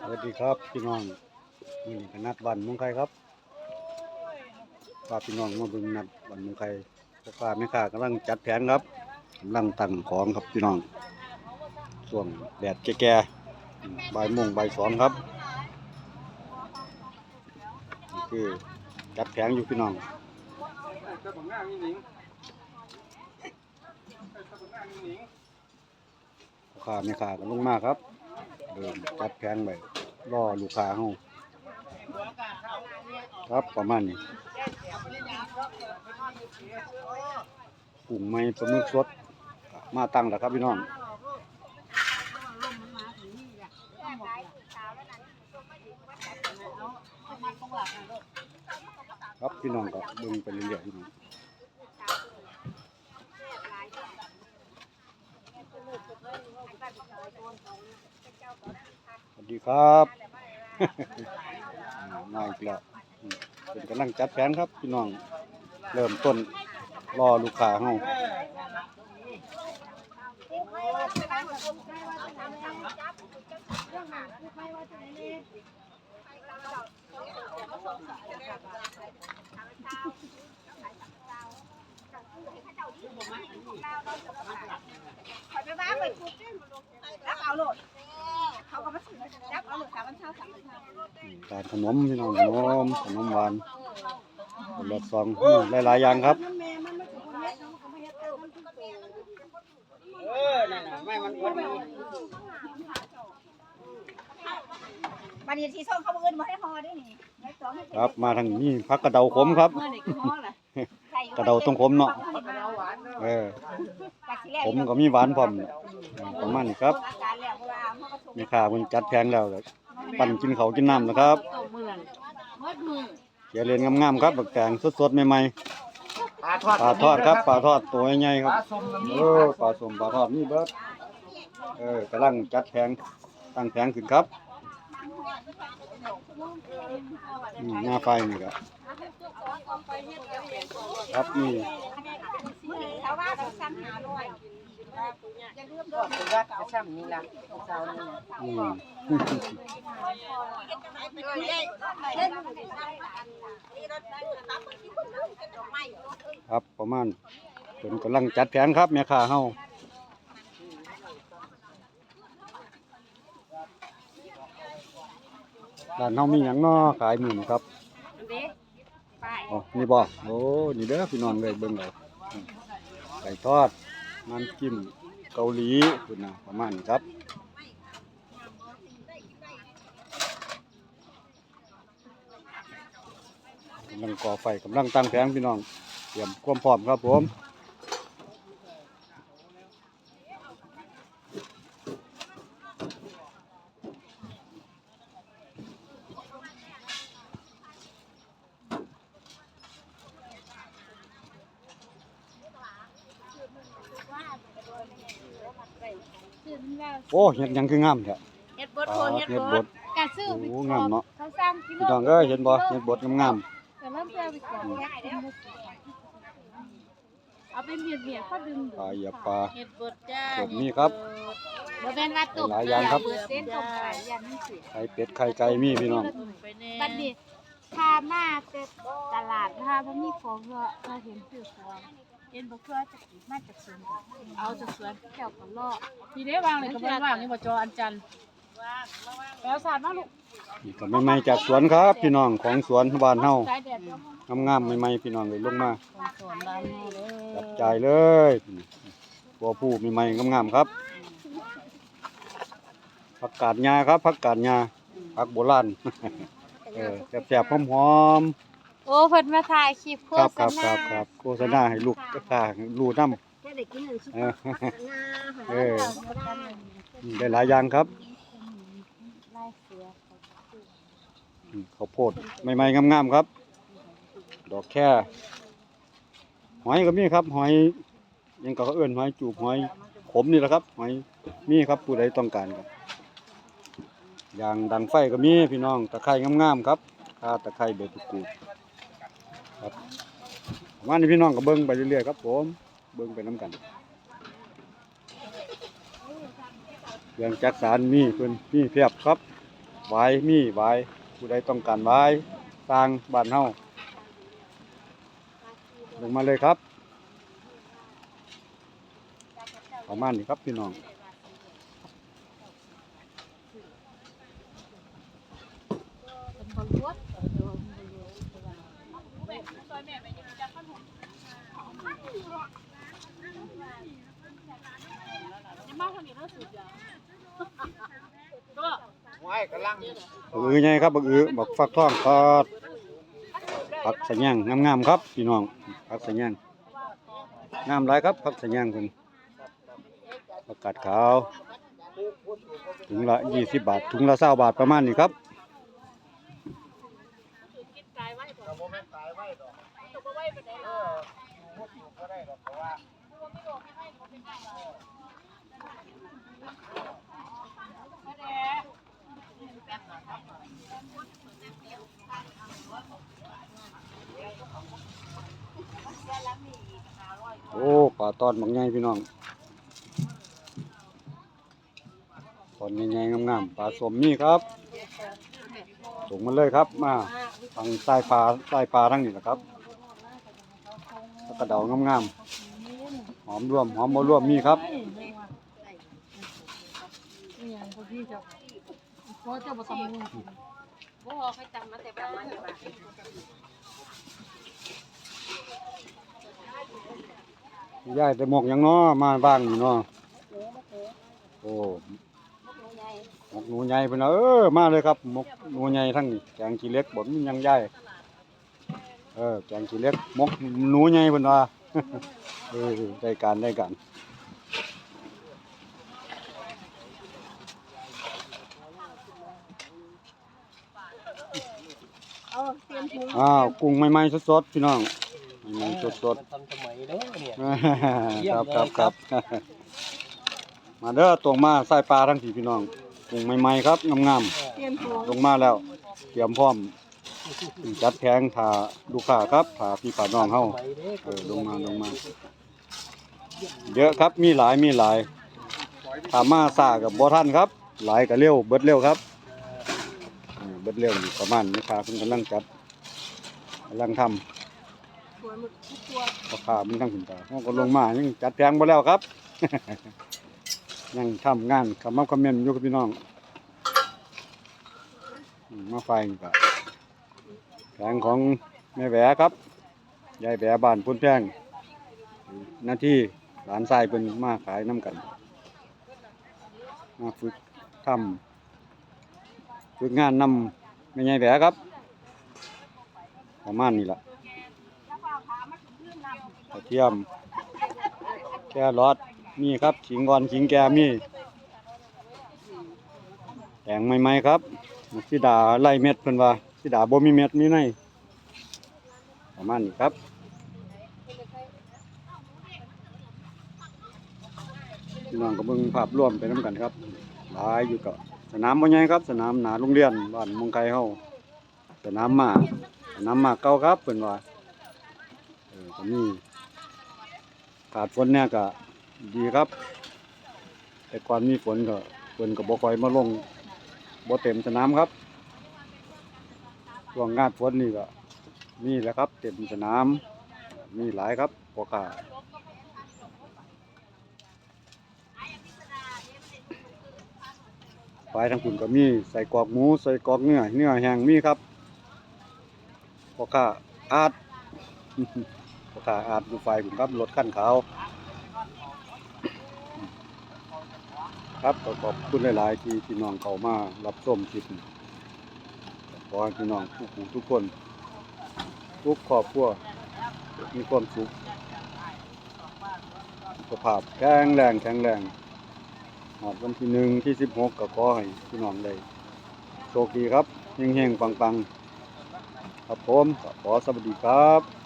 สวัสดีครับพี่น้องนี่ก็นัดบันมืองไคครับพาพี่น้องมาเบิ่งนัดบันมืองไคพ่อค้าแม่ค้ากำลังจัดแผนครับกำลังตั้งของครับพี่น้องช่วงแดดแก่ๆบ่ายโมงบ่ายสองครับนี่คือจัดแผงอยู่พี่น้องพ่อ ค้าแม่ค้าก็ลงมาครับเดินจัดแผงไปรอลูกค้าเฮาครับประมาณนี้กุ้งไม้ปลาหมึกสดมาตั้งแล้วครับพี่น้องครับพี่น้องก็เบิ่งไปเรื่อยๆพี่น้อง สวัสดีครับมาอีกแล้วเป็นกำลังจัดแผนครับพี่น้อง เริ่มต้นรอลูกค้าเฮาขอไปบ้านไปคุกรับ เอาโหลดเขาก็มาซื้อรับเอาโหลดสามวันเช้าสามวันเช้าอืมการขนมพี่น้องขนมขนมหวานคนละซองอืมหลายๆอย่างครับแม่มันไม่ถูกเฮ็ดเขาก็ไม่เฮ็ดเติมมันคือโตเออนั่นน่ะไม่มันคนนี้บัดนี้ที่ส่งเขาบ่เอิ้นบ่ให้ฮอได้นี่ให้สองให้ครับมาทางนี้พักกระเดาขมครับเมื่อนี่คือฮอล่ะกระเดาต้องขมเนาะเราหวานเนาะเออจากที่แรกผมก็มีหวานพร้อมเนี่ยอืมประมาณนี้ครับ อาการแล้วเพราะว่าเฮาก็ส่งแม่ค้าเพิ่นจัดแผงแล้วก็ปั่นกินเขาวกินน้ำนะครับตกเมืองหมดมือเขียเลนงามๆครับบักแตงสดๆใหม่ปลาทอดๆปลาทอดครับปลาทอดตัวใหญ่ๆคปรับลาส้มก็มีเออปลาสมปลาทอดนี่เบิดเออกำลังจัดแผงตั้งแผงขึ้นครับอืมหน้าไฟนี่ครับครับนี่ชา ว่าร้อยอย่าลืมก็คือว่ากระช่ำนี่ล่ะเจ้านี่น่ะอืมครับประมาณเพิ่นกำลังจัดแผงครับแม่ค้าเฮาร้านเฮามีหยังน้อขายหมื้อนี้ครับอ๋อนี่บ่โอ้นี่เด้อพี่น้องเลยเบิ่งเอาอืมไก่ทอด น้ำจิ้มเกาหลีคุณนะประมาณนี้ครับกำลังก่อไฟกำลังตั้งแผงพี่น้อง เตรียมความพร้อมครับผม โอ้เห็ดหยังคืองามแท้เฮ็ดบดอ่าโทนเฮ็ดเห็ดบบด ดกะซื้อโอ้งามเนาะ เขาสร้างกิโลพี่น้องเอ้ยเห็นบ่เห็ดบดงามแต่เริ่มเปรี้ยวไปก่อนเอาเป็นเบียดเบียดเขาดึงๆปลาเหยียบปลา เห็ดบดจ้าสดมีครับ บ่แม่นว่าตุ่มหลายอย่างครับ เปิดเส้นตรงไก่ยันนั่นสิไข่เป็ดไข่ไก่มีพี่น้องบัดนี้พามาแต่ตลาดพาบ่มีของเนาะเราเห็นซื้อของ เห็นบ่คือจะกินมาจากสวนเอาจากสวนเจ้าก็เลาะทีนี้วางเลยก็บ่ว่างนี่บ่จออันจันแล้วสาดมาลูกนี่ก็ใหม่ๆจากสวนครับ พี่น้องของสวนบ้านเฮาสางามๆใหม่ๆพี่น้องเลยลงมาจัอบจ่ายเลยตัวผู้ใหม่ๆงามๆครับผักกาดหญ้าครับผักกาดหญ้าผักโบราณเออแซ่บๆหอม โอ้เพิ่นมาถ่ายคลิปโฆๆครับษครับคณารับครับโฆษณาให้ลูกกระตารู้นํแค่ได้กินหนึ่งชุดเออหน้าเออได้หลายอย่างครับไล่เสืออืมข้าวโพดใหม่ๆงามๆครับ ดอกแค่หอยก็มีครับ หอยยังก็เขาเอื้นหอยจูบหอยขมนี่แหละครับ หอยมีครับผู้ใดต้องการครับอย่างดังไฟก็มีพี่น้องตะไคร่งามๆครับข้าตะไคร่เบตุกูครับ ประมานี้พี่น้องก็เบิ้งไปเรื่อยๆครับผมเบิ้งไปน้ำกันเรื่องจักสารมีเพิ่นมีเพียบครับไว้มีไว้ผู้ใดต้องการไว้สร้างบ้านเฮาลงมาเลยครับ ประมาณนี้ครับพี่น้อง เป็นคนรวด ไว้กำลัง บักอือไงครับบักอือบักฟักทองทอดผักสะแยงงามๆครับพี่น้องผักสะแยงงามหลายครับผักสะแยงเพิ่นผักกาดขาวถุงละ20บาทถุงละ20บาทประมาณนี้ครับ โอ้ปลาตอนบางใหญ่พี่น้องตอนใหญ่ๆงามๆปลาสมนี่ครับส่งมาเลยครับ มาทางใต้ปลาใต้ปลาทั้งนี้แหละครับกระเดางามๆหอมรวมหอมบ่รวมมีครับ พวกพี่จะเพราะเจ้าบ่ต้องรู้บ่ฮอใครจำมาแต่บ้านเนี่ยว่ายายแต่หมกหยังเนาะมาบ้างนี่เนาะโอ้หมกหนูใหญ่เพิ่นน่ะเออมาเลยครับหมกหนูใหญ่ทั้งนี้แกงขี้เหล็กบ่มีหยังยายเออแกงขี้เหล็กหมกหนูใหญ่เพิ่นว่า เออได้การได้การ เอาเตรียมถุงอ้าวกุ้งใหม่ๆสดๆพี่น้องใหม่ๆสดทันสมัยเด้อเนี่ยๆครับครับครับมาเด้อตรงมาใส่ปลาทั้งสี่พี่น้องกุ้งใหม่ๆครับงามเตรียมถุงๆลงมาแล้ว เตรียมพร้อมจัดแผงถาลูกค้าครับถาพี่ป้าน้องเฮา สมัยเด้อเออลงมาลงมา เยอะครับมีหลายมีหลายถามมาซากับบ่ทันครับ หลายก็เร็วเบิดเร็วครับ เออเบิดเร็วนี่ประมาณนี้ครับเพิ่นกำลังจัดกำลังทำตัวมึกทุกตัวราคามันทั้งขึ้นตาเขาก็ลงมายังจัดแพงบ่แล้วครับ ยังทำงานคำมาคอมเมนอยู่กับพี่น้องอืมมาไฟนี่ก็แผงของแม่แหวครับยายแหวบ้านพุ่นแพงหน้าที่หลานชายเป็นมาขายน้ำกัน มาฝึกทำ ฝึกงานนำแม่ยายแหวครับ ประมาณนี้ละกระเทียมแครอทมีครับขิงงอนขิงแกมีแตงใหม่ๆครับสิดาไล่เม็ดเพิ่นว่าสิดาบ่มีเม็ดมีในประมาณนี้ครับพี่น้องก็เบิ่งภาพรวมไปนํกันครับหลายอยู่ก็ สนามบ่ใหญ่ครับ สนามหนาโรงเรียนบ้านมงไคเฮาสนามหมาสนามหมาเก่าครับเพิ่นว่าเออก็มีขาดฝนเนี่ยก็ดีครับ แต่ก่อนมีฝนก็ฝนก็บ่ค่อยมาลงบ่เต็มสนามครับช่วงงานฝนนี่ก็มีแหล้วครับ เต็มสนามมีหลายครับพ่อค้า ฝ่ายทางคุณก็มีใส่กอกหมูใส่กอกเนื้อเนื้อแห้งมีครับพ่อค้าอาดพ่อค้าอาดอยู่ฝ่ายผมครับรถขั้นขาวครับก็ขอบคุณหลาย ๆ ที่พี่น้องเขามารับชมคลิปขอให้พี่น้องทุกผู้ทุกคนทุกครอบครัวมีความสุขสุขภาพแข็งแรงแข็งแรง อดวันที่หนึ่งที่สิบหกก็ขอให้พี่น้องได้โชคดีครับเฮงๆปังๆ ครับผมขอสวัสดีครับ